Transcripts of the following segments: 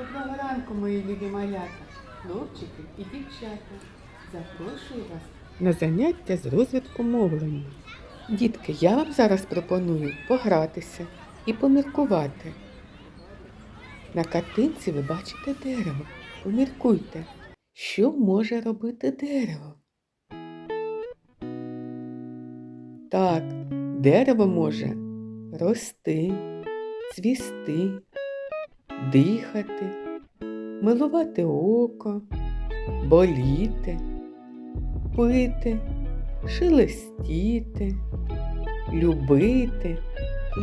Доброго ранку, мої любі малята, хлопчики і дівчата. Запрошую вас на заняття з розвитку мовлення. Дітки, я вам зараз пропоную погратися і поміркувати. На картинці ви бачите дерево. Поміркуйте, що може робити дерево. Так, дерево може рости, цвісти, дихати, милувати око, боліти, пити, шелестіти, любити,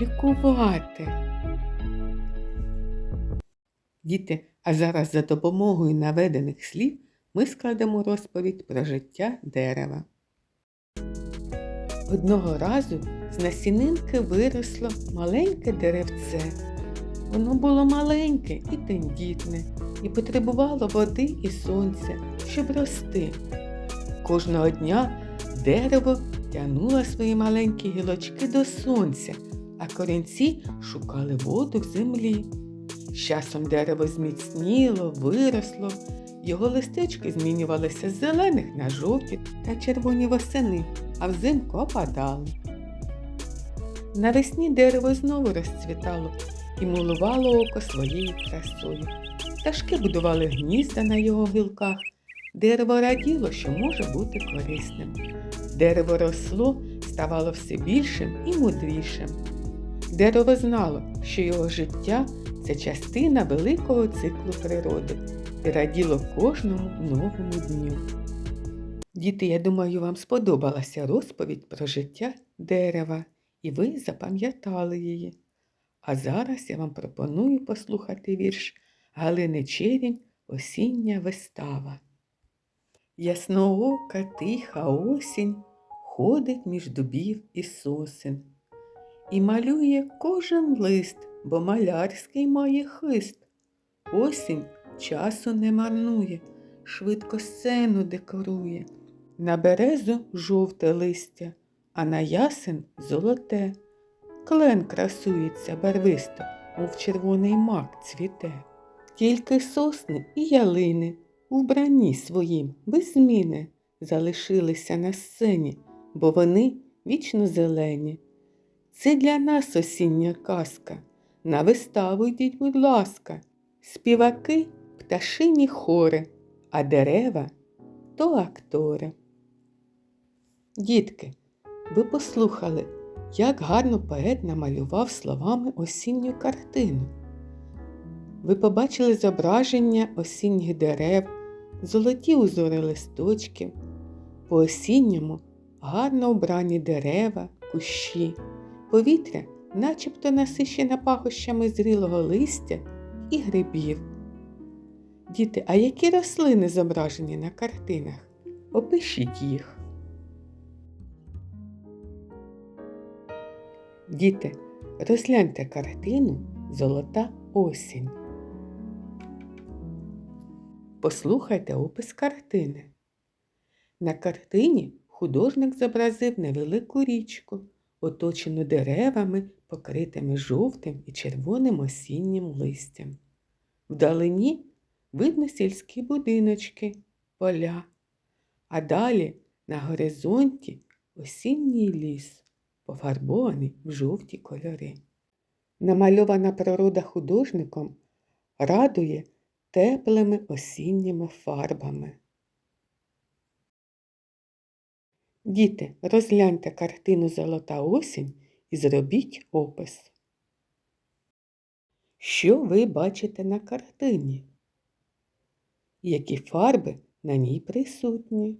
лікувати. Діти, а зараз за допомогою наведених слів ми складемо розповідь про життя дерева. Одного разу з насінинки виросло маленьке деревце. Воно було маленьке і тендітне, і потребувало води і сонця, щоб рости. Кожного дня дерево тягнуло свої маленькі гілочки до сонця, а корінці шукали воду в землі. З часом дерево зміцніло, виросло, його листечки змінювалися з зелених на жовті та червоні восени, а взимку опадали. Навесні дерево знову розцвітало і милувало око своєю красою. Пташки будували гнізда на його гілках. Дерево раділо, що може бути корисним. Дерево росло, ставало все більшим і мудрішим. Дерево знало, що його життя це частина великого циклу природи і раділо кожному новому дню. Діти, я думаю, вам сподобалася розповідь про життя дерева, і ви запам'ятали її. А зараз я вам пропоную послухати вірш Галини Черінь Осіння вистава. Ясноока тиха осінь ходить між дубів і сосен і малює кожен лист, бо малярський має хист. Осінь часу не марнує, швидко сцену декорує. На березу жовте листя, а на ясен золоте. Клен красується барвисто, мов червоний мак цвіте. Тільки сосни і ялини у вбранні своїм без зміни залишилися на сцені, бо вони вічно зелені. Це для нас осіння казка. На виставу йдіть, будь ласка, співаки пташині хори, а дерева то актори. Дітки, ви послухали, як гарно поет намалював словами осінню картину. Ви побачили зображення осінніх дерев, золоті узори листочків, по осінньому гарно обрані дерева, кущі, повітря начебто насищене пахощами зрілого листя і грибів. Діти, а які рослини зображені на картинах? Опишіть їх. Діти, розгляньте картину Золота осінь. Послухайте опис картини. На картині художник зобразив невелику річку, оточену деревами, покритими жовтим і червоним осіннім листям. Вдалині видно сільські будиночки, поля, а далі на горизонті осінній ліс, пофарбований в жовті кольори. Намальована природа художником радує теплими осінніми фарбами. Діти, розгляньте картину Золота осінь і зробіть опис. Що ви бачите на картині? Які фарби на ній присутні?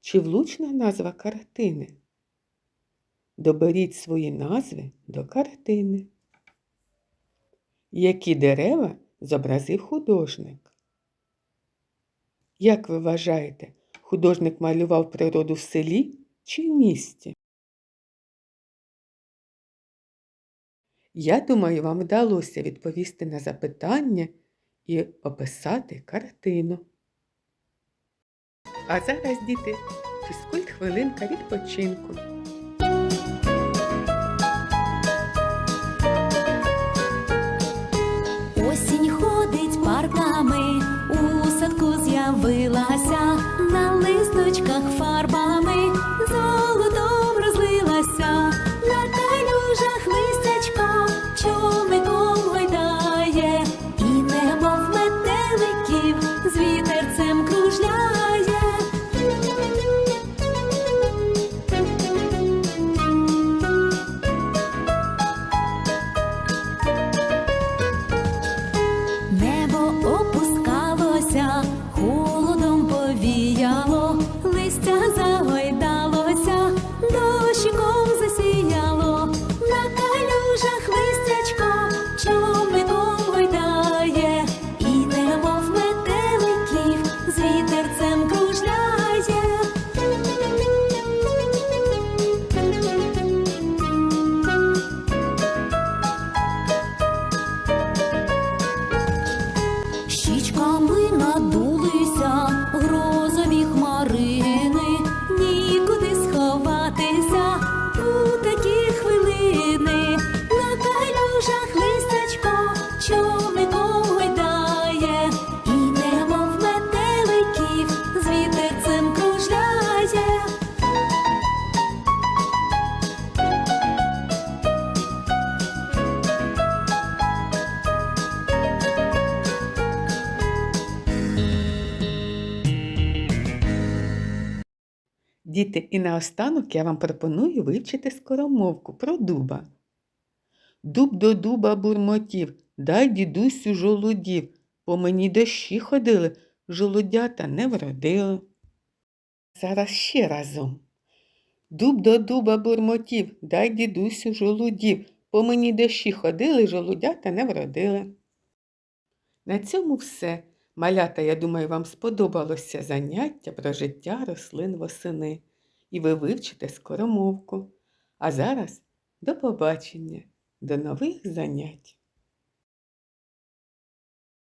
Чи влучна назва картини? Доберіть свої назви до картини. Які дерева зобразив художник? Як ви вважаєте, художник малював природу в селі чи в місті? Я думаю, вам вдалося відповісти на запитання і описати картину. А зараз, діти, фізкульт хвилинка відпочинку. вилазь. Діти, і наостанок я вам пропоную вивчити скоромовку про дуба. Дуб до дуба бурмотів, дай дідусю жолудів. По мені дощі ходили, жолудята не вродили. Зараз ще разом. Дуб до дуба бурмотів, дай дідусю жолудів. По мені дощі ходили, жолудята не вродили. На цьому все. Малята, я думаю, вам сподобалося заняття про життя рослин восени, і ви вивчите скоромовку. А зараз до побачення, до нових занять.